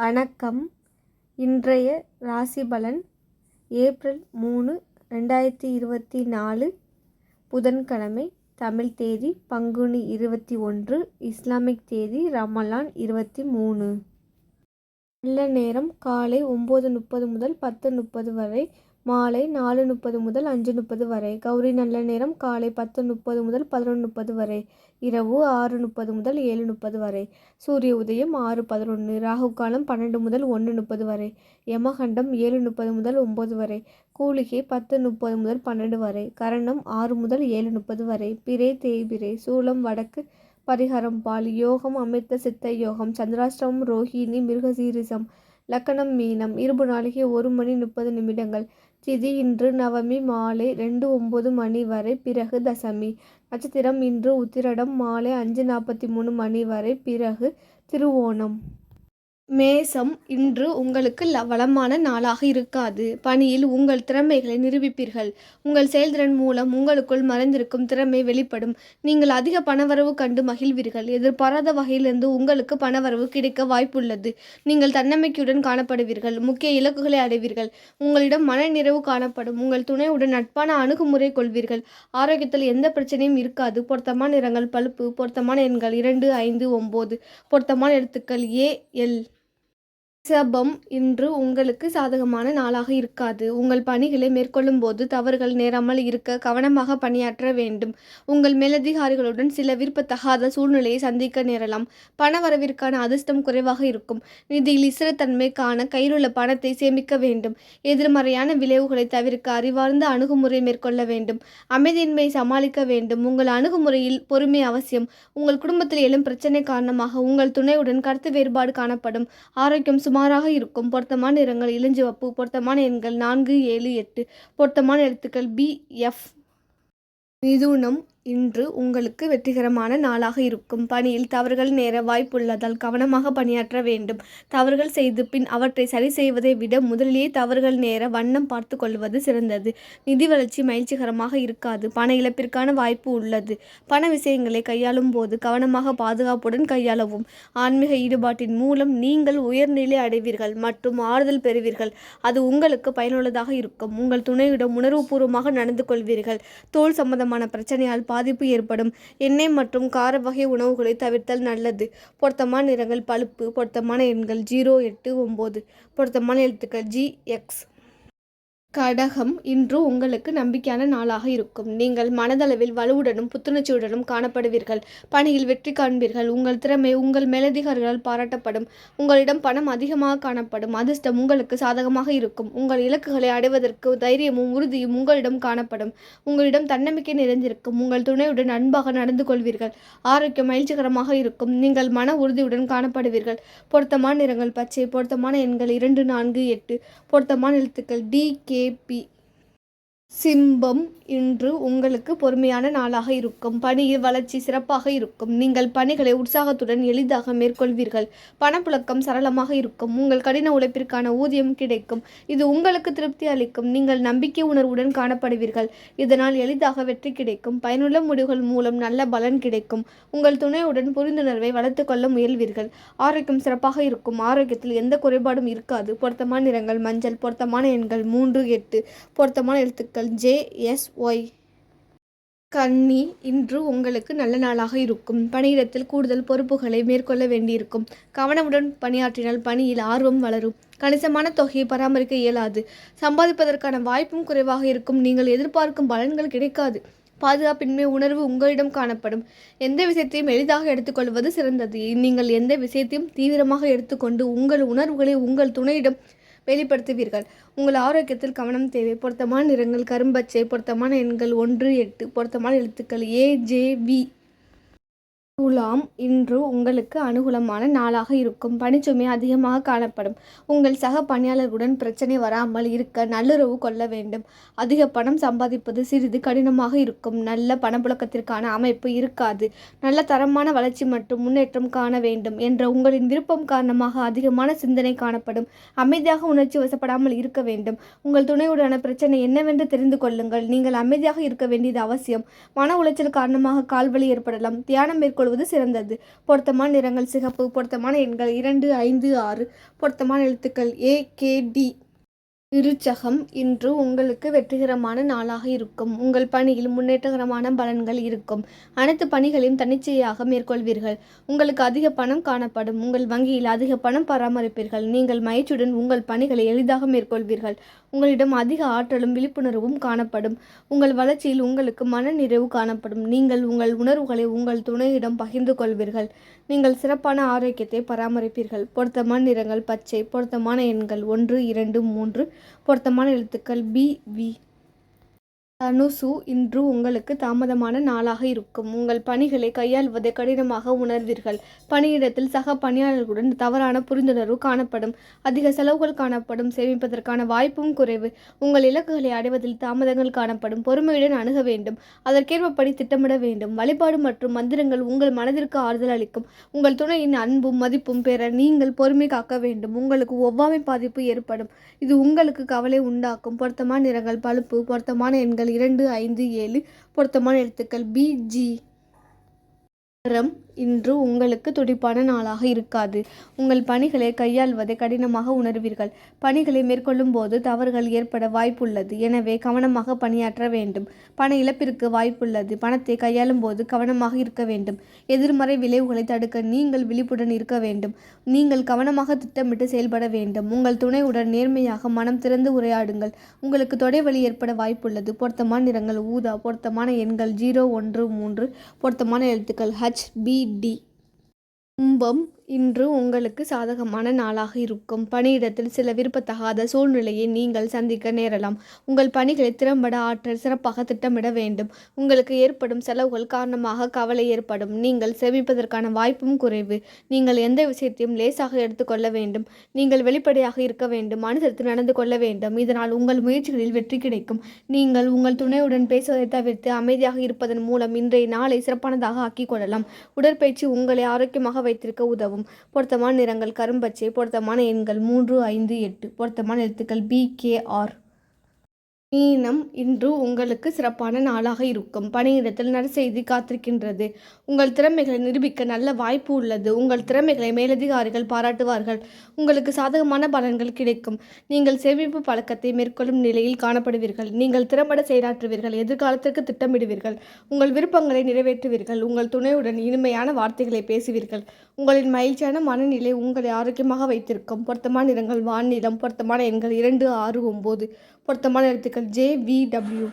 வணக்கம். இன்றைய ராசி பலன் ஏப்ரல் மூணு ரெண்டாயிரத்தி இருபத்தி நாலு புதன்கிழமை தமிழ் தேதி பங்குனி இருபத்தி ஒன்று இஸ்லாமிக் தேதி ரமலான் இருபத்தி மூணு. நல்ல நேரம் காலை ஒம்பது முப்பது முதல் பத்து முப்பது வரை மாலை நாலு முப்பது முதல் அஞ்சு முப்பது வரை. கௌரி நல்ல நேரம் காலை பத்து முப்பது முதல் பதினொன்று முப்பது வரை. இரவு ஆறு முப்பது முதல் ஏழு முப்பது வரை. சூரிய உதயம் ஆறு பதினொன்று ராகு காலம் பன்னெண்டு முதல் ஒன்று முப்பது வரை. யமகண்டம் ஏழு முப்பது முதல் ஒம்பது வரை. கூலிகை பத்து முப்பது முதல் பன்னெண்டு வரை. கரணம் ஆறு முதல் ஏழு முப்பது வரை. பிறை தேய்பிரை சூலம் வடக்கு பரிகாரம் பால். யோகம் அமிர்த சித்த யோகம். சந்திராஷ்டிரமம் ரோஹிணி மிருகசீரிசம். லக்கணம் மீனம். இருபு நாளிகை ஒரு மணி முப்பது நிமிடங்கள். திதி இன்று நவமி மாலை ரெண்டு ஒம்பது மணி வரை பிறகு தசமி. நட்சத்திரம் இன்று உத்திரடம் மாலை அஞ்சு நாற்பத்தி மூணு மணி வரை பிறகு திருவோணம். மேசம் இன்று உங்களுக்கு ல- வளமான நாளாக இருக்காது. பணியில் உங்கள் திறமைகளை நிரூபிப்பீர்கள். உங்கள் செயல்திறன் மூலம் உங்களுக்குள் மறைந்திருக்கும் திறமை வெளிப்படும். நீங்கள் அதிக பணவரவு கண்டு மகிழ்வீர்கள். எதிர்பாராத வகையிலிருந்து உங்களுக்கு பணவரவு கிடைக்க வாய்ப்புள்ளது. நீங்கள் தன்னம்பிக்கையுடன் காணப்படுவீர்கள். முக்கிய இலக்குகளை அடைவீர்கள். உங்களிடம் மன நிறைவு காணப்படும். உங்கள் துணையுடன் நட்பான அணுகுமுறை கொள்வீர்கள். ஆரோக்கியத்தில் எந்த பிரச்சனையும் இருக்காது. பொருத்தமான நிறங்கள் பழுப்பு. பொருத்தமான எண்கள் இரண்டு ஐந்து ஒம்பது. பொருத்தமான எழுத்துக்கள் ஏ எல். ரிஷபம் இன்று உங்களுக்கு சாதகமான நாளாக இருக்காது. உங்கள் பணிகளை மேற்கொள்ளும் போது தவறுகள் நேராமல் இருக்க கவனமாக பணியாற்ற வேண்டும். உங்கள் மேலதிகாரிகளுடன் சில விருப்பத்தகாத சூழ்நிலையை சந்திக்க நேரலாம். பண வரவிற்கான அதிர்ஷ்டம் குறைவாக இருக்கும். நிதியில் இசிறத்தன்மை காண கையிலுள்ள பணத்தை சேமிக்க வேண்டும். எதிர்மறையான விளைவுகளை தவிர்க்க அறிவார்ந்த அணுகுமுறை மேற்கொள்ள வேண்டும். அமைதியின்மையை சமாளிக்க வேண்டும். உங்கள் அணுகுமுறையில் பொறுமை அவசியம். உங்கள் குடும்பத்தில் எழும் பிரச்சனை காரணமாக உங்கள் துணையுடன் கருத்து வேறுபாடு காணப்படும். ஆரோக்கியம் சுமாராக இருக்கும். பொருத்தமான நிறங்கள் இளஞ்சிவப்பு பொருத்தமான எண்கள் நான்கு ஏழு எட்டு. பொருத்தமான எழுத்துக்கள் பி எஃப் மிதுனம் இன்று உங்களுக்கு வெற்றிகரமான நாளாக இருக்கும். பணியில் தவறுகள் நேர வாய்ப்புள்ளதால் கவனமாக பணியாற்ற வேண்டும். தவறுகள் செய்து பின் அவற்றை சரி செய்வதை விட முதலிலேயே தவறுகள் நேர வண்ணம் பார்த்து கொள்வது சிறந்தது. நிதி வளர்ச்சி மகிழ்ச்சிகரமாக இருக்காது. பண இழப்பிற்கான வாய்ப்பு உள்ளது. பண விஷயங்களை கையாளும் போது கவனமாக பாதுகாப்புடன் கையாளவும். ஆன்மீக ஈடுபாட்டின் மூலம் நீங்கள் உயர்நிலை அடைவீர்கள் மற்றும் ஆறுதல் பெறுவீர்கள். அது உங்களுக்கு பயனுள்ளதாக இருக்கும். உங்கள் துணையுடன் உணர்வுபூர்வமாக நடந்து கொள்வீர்கள். தோல் சம்பந்தமான பிரச்சனையால் பாதிப்பு ஏற்படும். எண்ணெய் மற்றும் கார வகை உணவுகளை தவிர்த்தல் நல்லது. பொருத்தமான நிறங்கள் பழுப்பு பொருத்தமான எண்கள் ஜீரோ எட்டு ஒம்பது பொருத்தமான எழுத்துக்கள் ஜி எக்ஸ் கடகம் இன்று உங்களுக்கு நம்பிக்கையான நாளாக இருக்கும். நீங்கள் மனதளவில் வலுவுடனும் புத்துணர்ச்சியுடனும் காணப்படுவீர்கள். பணியில் வெற்றி காண்பீர்கள். உங்கள் திறமை உங்கள் மேலதிகாரிகளால் பாராட்டப்படும். உங்களிடம் பணம் அதிகமாக காணப்படும். அதிர்ஷ்டம் உங்களுக்கு சாதகமாக இருக்கும். உங்கள் இலக்குகளை அடைவதற்கு தைரியமும் உறுதியும் உங்களிடம் காணப்படும். உங்களிடம் தன்னம்பிக்கை நிறைந்திருக்கும். உங்கள் துணையுடன் அன்பாக நடந்து கொள்வீர்கள். ஆரோக்கியம் மகிழ்ச்சிகரமாக இருக்கும். நீங்கள் மன உறுதியுடன் காணப்படுவீர்கள். பொருத்தமான நிறங்கள் பச்சை பொருத்தமான எண்கள் இரண்டு நான்கு எட்டு. பொருத்தமான எழுத்துக்கள் டி கே பி சிம்பம் இன்று உங்களுக்கு பொறுமையான நாளாக இருக்கும். பணியில் வளர்ச்சி சிறப்பாக இருக்கும். நீங்கள் பணிகளை உற்சாகத்துடன் எளிதாக மேற்கொள்வீர்கள். பணப்புழக்கம் சரளமாக இருக்கும். உங்கள் கடின உழைப்பிற்கான ஊதியம் கிடைக்கும். இது உங்களுக்கு திருப்தி அளிக்கும். நீங்கள் நம்பிக்கை உணர்வுடன் காணப்படுவீர்கள். இதனால் எளிதாக வெற்றி கிடைக்கும். பயனுள்ள முடிவுகள் மூலம் நல்ல பலன் கிடைக்கும். உங்கள் துணையுடன் புரிந்துணர்வை வளர்த்துக்கொள்ள முயல்வீர்கள். ஆரோக்கியம் சிறப்பாக இருக்கும். ஆரோக்கியத்தில் எந்த குறைபாடும் இருக்காது. பொருத்தமான நிறங்கள் மஞ்சள் பொருத்தமான எண்கள் மூன்று எட்டு. பொருத்தமான எழுத்துக்கள் ஜே ஒய் கன்னி இன்று உங்களுக்கு நல்ல நாளாக இருக்கும். பணியிடத்தில் கூடுதல் பொறுப்புகளை மேற்கொள்ள வேண்டியிருக்கும். கவனமுடன் பணியாற்றினால் பணியில் ஆர்வம் வளரும். கணிசமான தொகையை பராமரிக்க இயலாது. சம்பாதிப்பதற்கான வாய்ப்பும் குறைவாக இருக்கும். நீங்கள் எதிர்பார்க்கும் பலன்கள் கிடைக்காது. பாதுகாப்பின்மை உணர்வு உங்களிடம் காணப்படும். எந்த விஷயத்தையும் எளிதாக எடுத்துக்கொள்வது சிறந்தது. நீங்கள் எந்த விஷயத்தையும் தீவிரமாக எடுத்துக்கொண்டு உங்கள் உணர்வுகளை உங்கள் துணையிடம் வெளிப்படுத்துவீர்கள். உங்கள் ஆரோக்கியத்தில் கவனம் தேவை. பொருத்தமான நிறங்கள் கரும்பச்சை பொருத்தமான எண்கள் ஒன்று எட்டு பொருத்தமான எழுத்துக்கள் ஏ ஜே வி துலாம் இன்று உங்களுக்கு அனுகூலமான நாளாக இருக்கும். பணிச்சுமை அதிகமாக காணப்படும். உங்கள் சக பணியாளர்களுடன் பிரச்சனை வராமல் இருக்க நல்லுறவு கொள்ள வேண்டும். அதிக பணம் சம்பாதிப்பது சிறிது கடினமாக இருக்கும். நல்ல பணப்புழக்கத்திற்கான அமைப்பு இருக்காது. நல்ல தரமான வளர்ச்சி மற்றும் முன்னேற்றம் காண வேண்டும் என்ற உங்களின் விருப்பம் காரணமாக அதிகமான சிந்தனை காணப்படும். அமைதியாக உணர்ச்சி வசப்படாமல் இருக்க வேண்டும். உங்கள் துணையுடனான பிரச்சனை என்னவென்று தெரிந்து கொள்ளுங்கள். நீங்கள் அமைதியாக இருக்க வேண்டியது அவசியம். மன உளைச்சல் காரணமாக கால்வழி ஏற்படலாம். தியானம் மேற்கொள்ள கொள்வது சிறந்தது. பொருத்தமான நிறங்கள் சிகப்பு பொருத்தமான எண்கள் இரண்டு ஐந்து ஆறு. பொருத்தமான எழுத்துக்கள் ஏ கே டி விருச்சகம் இன்று உங்களுக்கு வெற்றிகரமான நாளாக இருக்கும். உங்கள் பணியில் முன்னேற்றகரமான பலன்கள் இருக்கும். அனைத்து பணிகளையும் தன்னிச்சையாக மேற்கொள்வீர்கள். உங்களுக்கு அதிக பணம் காணப்படும். உங்கள் வங்கியில் அதிக பணம் பராமரிப்பீர்கள். நீங்கள் மயிற்சியுடன் உங்கள் பணிகளை எளிதாக மேற்கொள்வீர்கள். உங்களிடம் அதிக ஆற்றலும் விழிப்புணர்வும் காணப்படும். உங்கள் வளர்ச்சியில் உங்களுக்கு மன நிறைவு காணப்படும். நீங்கள் உங்கள் உணர்வுகளை உங்கள் துணையிடம் பகிர்ந்து கொள்வீர்கள். நீங்கள் சிறப்பான ஆரோக்கியத்தை பராமரிப்பீர்கள். பொருத்தமான நிறங்கள் பச்சை. பொருத்தமான எண்கள் ஒன்று இரண்டு மூன்று. பொருத்தமான எழுத்துக்கள் பி வி தனுசு இன்று உங்களுக்கு தாமதமான நாளாக இருக்கும். உங்கள் பணிகளை கையாள்வதை கடினமாக உணர்வீர்கள். பணியிடத்தில் சக பணியாளர்களுடன் தவறான புரிந்துணர்வு காணப்படும். அதிக செலவுகள் காணப்படும். சேமிப்பதற்கான வாய்ப்பும் குறைவு. உங்கள் இலக்குகளை அடைவதில் தாமதங்கள் காணப்படும். பொறுமையுடன் அணுக வேண்டும். அதற்கேற்பபடி திட்டமிட வேண்டும். வழிபாடு மற்றும் மந்திரங்கள் உங்கள் மனதிற்கு ஆறுதல் அளிக்கும். உங்கள் துணையின் அன்பும் மதிப்பும் பெற நீங்கள் பொறுமை காக்க வேண்டும். உங்களுக்கு ஒவ்வாமை பாதிப்பு ஏற்படும். இது உங்களுக்கு கவலை உண்டாக்கும். பொருத்தமான நிறங்கள் பழுப்பு பொருத்தமான எண்கள் இரண்டு ஐந்து ஏழு பொருத்தமான எழுத்துக்கள். P G. இன்று உங்களுக்கு துடிப்பான நாளாக இருக்காது. உங்கள் பணிகளை கையாள்வதை கடினமாக உணர்வீர்கள். பணிகளை மேற்கொள்ளும் போது தவறுகள் ஏற்பட வாய்ப்புள்ளது. எனவே கவனமாக பணியாற்ற வேண்டும். பண இழப்பிற்கு வாய்ப்புள்ளது. பணத்தை கையாளும் போது கவனமாக இருக்க வேண்டும். எதிர்மறை விளைவுகளை தடுக்க நீங்கள் விழிப்புடன் இருக்க வேண்டும். நீங்கள் கவனமாக திட்டமிட்டு செயல்பட வேண்டும். உங்கள் துணையுடன் நேர்மையாக மனம் திறந்து உரையாடுங்கள். உங்களுக்கு தொடைவலி ஏற்பட வாய்ப்புள்ளது. பொருத்தமான நிறங்கள் ஊதா பொருத்தமான எண்கள் ஜீரோ ஒன்று மூன்று பொருத்தமான எழுத்துக்கள் ஹச் பி டி கும்பம் இன்று உங்களுக்கு சாதகமான நாளாக இருக்கும். பணியிடத்தில் சில விருப்பத்தகாத சூழ்நிலையை நீங்கள் சந்திக்க நேரலாம். உங்கள் பணிகளை திறம்பட ஆற்றல் சிறப்பாக திட்டமிட வேண்டும். உங்களுக்கு ஏற்படும் செலவுகள் காரணமாக கவலை ஏற்படும். நீங்கள் சேமிப்பதற்கான வாய்ப்பும் குறைவு. நீங்கள் எந்த விஷயத்தையும் லேசாக எடுத்துக்கொள்ள வேண்டும். நீங்கள் வெளிப்படையாக இருக்க வேண்டும். அனுசரித்து நடந்து கொள்ள வேண்டும். இதனால் உங்கள் முயற்சிகளில் வெற்றி கிடைக்கும். நீங்கள் உங்கள் துணையுடன் பேசுவதை தவிர்த்து அமைதியாக இருப்பதன் மூலம் இன்றைய நாளை சிறப்பானதாக ஆக்கிக் கொள்ளலாம். உடற்பயிற்சி உங்களை ஆரோக்கியமாக வைத்திருக்க உதவும். பொருத்தமான நிறங்கள் கரும்பச்சை பொருத்தமான எண்கள் மூன்று ஐந்து எட்டு பொருத்தமான எழுத்துக்கள் பி கே ஆர் மீனம் இன்று உங்களுக்கு சிறப்பான நாளாக இருக்கும். பணியிடத்தில் நற்செய்தி காத்திருக்கின்றது. உங்கள் திறமைகளை நிரூபிக்க நல்ல வாய்ப்பு உள்ளது. உங்கள் திறமைகளை மேலதிகாரிகள் பாராட்டுவார்கள். உங்களுக்கு சாதகமான பலன்கள் கிடைக்கும். நீங்கள் சேமிப்பு பழக்கத்தை மேற்கொள்ளும் நிலையில் காணப்படுவீர்கள். நீங்கள் திறம்பட செயலாற்றுவீர்கள். எதிர்காலத்திற்கு திட்டமிடுவீர்கள். உங்கள் விருப்பங்களை நிறைவேற்றுவீர்கள். உங்கள் துணையுடன் இனிமையான வார்த்தைகளை பேசுவீர்கள். உங்களின் மகிழ்ச்சியான மனநிலை உங்களை ஆரோக்கியமாக வைத்திருக்கும். பொருத்தமான நிறங்கள் வானிலம் பொருத்தமான எண்கள் இரண்டு ஆறு ஒம்பது பொருத்தமான எழுத்துக்கள். J V W.